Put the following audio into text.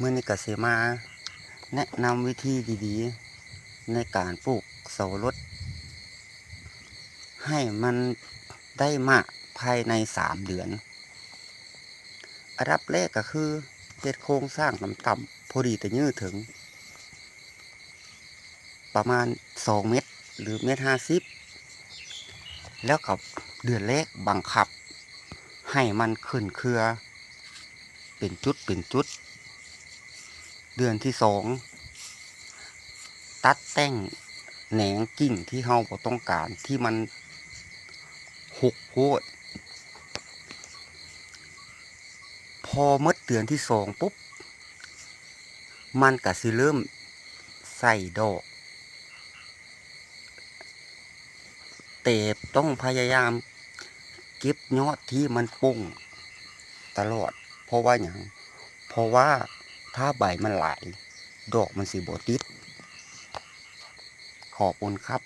เมื่อนี้กสิมา แนะนำวิธีดีๆ ในการปลูกเสาวรสให้มันได้มากภายในสามเดือนอันดับแรกก็คือเฮ็ดโครงสร้างต่ำๆพอดีแต่ยืดถึง ประมาณสองเมตรหรือเมตรห้าสิบแล้วกับเดือนแรกบังคับ ให้มันขึ้นเครือ เป็นจุดเป็นจุด เดือนที่สอง ตัดแต่งแหนงกิ่งที่เฮาบ่ต้องการที่มันหกโพดพอหมดเดือนที่สองปุ๊บ มันก็สิเริ่มใส่ดอก แต่ต้องพยายามเก็บยอดที่มันปุ้งตลอด เพราะว่าอย่างเพราะว่า ถ้าใบมันหลาย ดอกมันสิบติดขอบคุณครับ